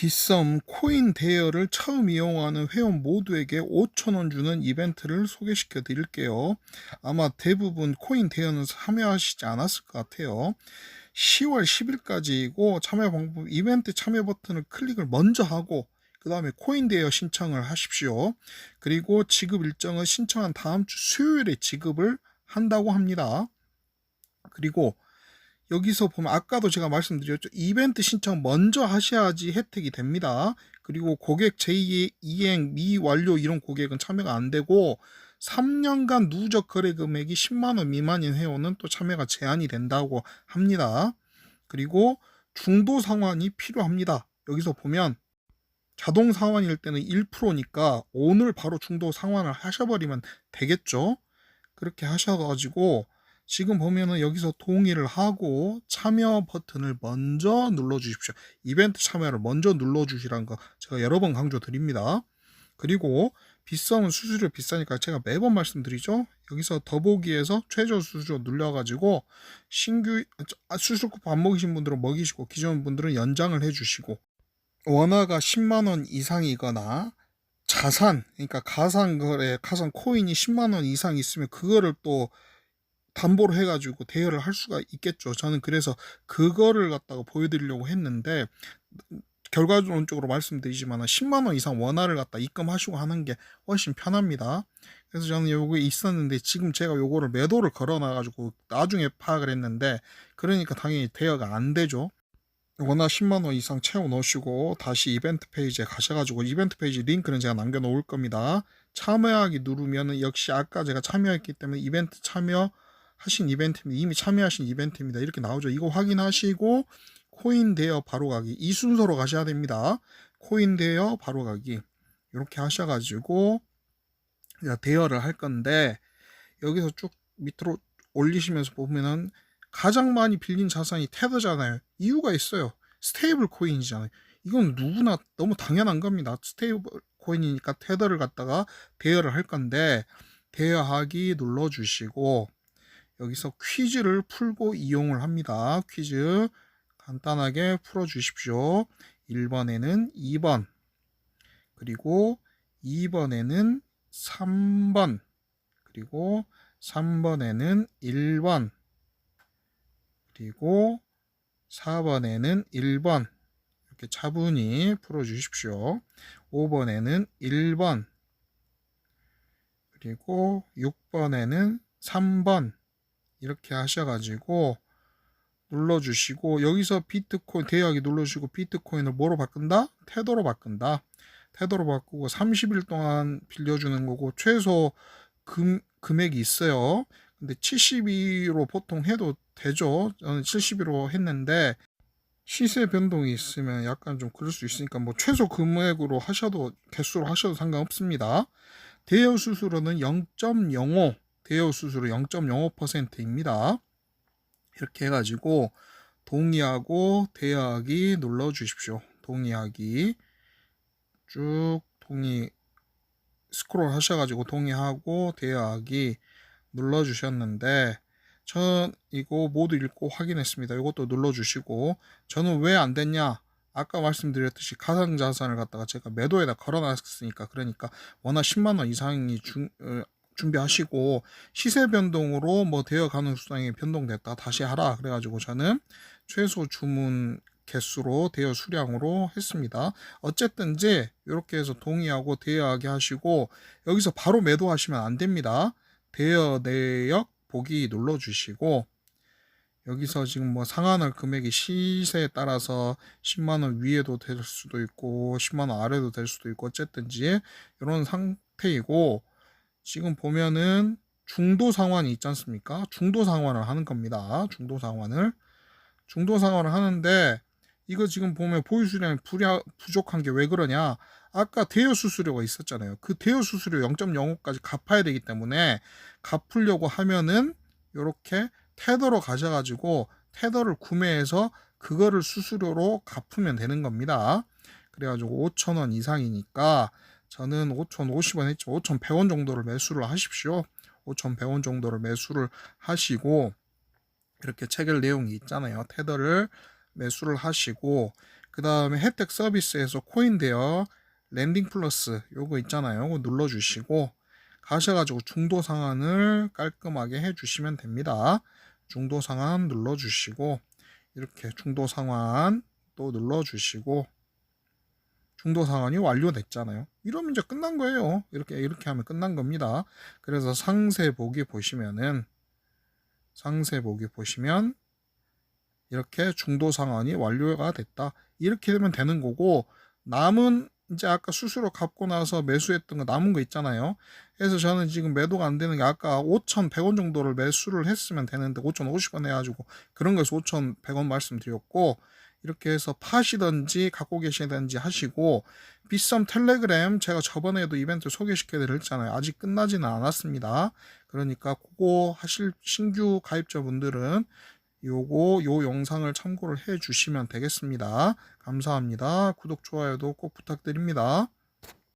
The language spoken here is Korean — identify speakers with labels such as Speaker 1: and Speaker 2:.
Speaker 1: 비썸 코인 대여를 처음 이용하는 회원 모두에게 5,000원 주는 이벤트를 소개시켜 드릴게요. 아마 대부분 코인 대여는 참여하시지 않았을 것 같아요. 10월 10일까지이고 참여 방법 이벤트 참여 버튼을 클릭을 먼저 하고 그 다음에 코인 대여 신청을 하십시오. 그리고 지급 일정은 신청한 다음 주 수요일에 지급을 한다고 합니다. 그리고 여기서 보면 아까도 제가 말씀드렸죠. 이벤트 신청 먼저 하셔야지 혜택이 됩니다. 그리고 고객 제2행 미완료 이런 고객은 참여가 안 되고 3년간 누적 거래 금액이 10만 원 미만인 회원은 또 참여가 제한이 된다고 합니다. 그리고 중도 상환이 필요합니다. 여기서 보면 자동 상환일 때는 1%니까 오늘 바로 중도 상환을 하셔버리면 되겠죠. 그렇게 하셔가지고 지금 보면은 여기서 동의를 하고 참여 버튼을 먼저 눌러 주십시오. 이벤트 참여를 먼저 눌러 주시라는 거 제가 여러 번 강조 드립니다. 그리고 비썸은 수수료 비싸니까 제가 매번 말씀드리죠. 여기서 더보기에서 최저 수수료 눌려가지고 신규 아, 수수료 안 먹이신 분들은 먹이시고 기존 분들은 연장을 해주시고 원화가 10만 원 이상이거나 자산 그러니까 가상 거래 가상 코인이 10만 원 이상 있으면 그거를 또 담보로 해가지고 대여를 할 수가 있겠죠. 저는 그래서 그거를 갖다가 보여드리려고 했는데 결과론적으로 말씀드리지만 10만 원 이상 원화를 갖다 입금하시고 하는 게 훨씬 편합니다. 그래서 저는 요게 있었는데 지금 제가 요거를 매도를 걸어놔가지고 나중에 파악을 했는데 그러니까 당연히 대여가 안 되죠. 원화 10만 원 이상 채워 넣으시고 다시 이벤트 페이지에 가셔가지고 이벤트 페이지 링크는 제가 남겨놓을 겁니다. 참여하기 누르면은 역시 아까 제가 참여했기 때문에 이벤트 참여 하신 이벤트입니다. 이미 참여하신 이벤트입니다. 이렇게 나오죠. 이거 확인하시고 코인 대여 바로 가기 이 순서로 가셔야 됩니다. 코인 대여 바로 가기 이렇게 하셔가지고 대여를 할 건데 여기서 쭉 밑으로 올리시면서 보면은 가장 많이 빌린 자산이 테더잖아요. 이유가 있어요. 스테이블 코인이잖아요. 이건 누구나 너무 당연한 겁니다. 스테이블 코인이니까 테더를 갖다가 대여를 할 건데 대여하기 눌러주시고 여기서 퀴즈를 풀고 이용을 합니다. 퀴즈 간단하게 풀어 주십시오. 1번에는 2번, 그리고 2번에는 3번, 그리고 3번에는 1번, 그리고 4번에는 1번, 이렇게 차분히 풀어 주십시오. 5번에는 1번, 그리고 6번에는 3번, 이렇게 하셔가지고 눌러주시고 여기서 비트코인 대여하기 눌러주시고 비트코인을 뭐로 바꾼다? 테더로 바꾼다. 테더로 바꾸고 30일 동안 빌려주는 거고 최소 금, 금액이 있어요. 근데 72로 보통 해도 되죠. 저는 72로 했는데 시세 변동이 있으면 약간 좀 그럴 수 있으니까 뭐 최소 금액으로 하셔도 개수로 하셔도 상관없습니다. 대여 수수료는 0.05 대여 수수료 0.05%입니다. 이렇게 해가지고 동의하고 대여하기 눌러 주십시오. 동의하기 쭉 동의 스크롤 하셔가지고 동의하고 대여하기 눌러 주셨는데 전 이거 모두 읽고 확인했습니다. 이것도 눌러 주시고 저는 왜 안 됐냐? 아까 말씀드렸듯이 가상자산을 갖다가 제가 매도에다 걸어놨으니까 그러니까 워낙 10만 원 이상이 중, 어, 준비하시고 시세 변동으로 뭐 대여 가능성이 변동됐다 다시 하라 그래가지고 저는 최소 주문 개수로 대여 수량으로 했습니다. 어쨌든지 이렇게 해서 동의하고 대여하게 하시고 여기서 바로 매도하시면 안 됩니다. 대여 내역 보기 눌러주시고 여기서 지금 뭐 상한할 금액이 시세에 따라서 10만원 위에도 될 수도 있고 10만원 아래도 될 수도 있고 어쨌든지 이런 상태이고 지금 보면은 중도 상환이 있지 않습니까? 중도 상환을 하는 겁니다. 중도 상환을. 중도 상환을 하는데 이거 지금 보면 보유 수량이 부족한 게 왜 그러냐? 아까 대여 수수료가 있었잖아요. 그 대여 수수료 0.05까지 갚아야 되기 때문에 갚으려고 하면은 이렇게 테더로 가져가지고 테더를 구매해서 그거를 수수료로 갚으면 되는 겁니다. 그래가지고 5천원 이상이니까 저는 5,050원 했죠. 5,100원 정도를 매수를 하십시오. 5,100원 정도를 매수를 하시고 이렇게 체결 내용이 있잖아요. 테더를 매수를 하시고 그 다음에 혜택 서비스에서 코인 대여 랜딩 플러스 요거 있잖아요. 요거 눌러주시고 가셔가지고 중도 상한을 깔끔하게 해주시면 됩니다. 중도 상한 눌러주시고 이렇게 중도 상환 또 눌러주시고 중도 상환이 완료됐잖아요. 이러면 이제 끝난 거예요. 이렇게 이렇게 하면 끝난 겁니다. 그래서 상세 보기 보시면은 상세 보기 보시면 이렇게 중도 상환이 완료가 됐다. 이렇게 되면 되는 거고 남은 이제 아까 수수료 갚고 나서 매수했던 거 남은 거 있잖아요. 그래서 저는 지금 매도가 안 되는 게 아까 5,100원 정도를 매수를 했으면 되는데 5,050원 해가지고 그런 거에서 5,100원 말씀드렸고 이렇게 해서 파시든지 갖고 계시든지 하시고 비썸 텔레그램 제가 저번에도 이벤트 소개시켜 드렸잖아요. 아직 끝나지는 않았습니다. 그러니까 그거 하실 신규 가입자분들은 요거 요 영상을 참고를 해 주시면 되겠습니다. 감사합니다. 구독 좋아요도 꼭 부탁드립니다.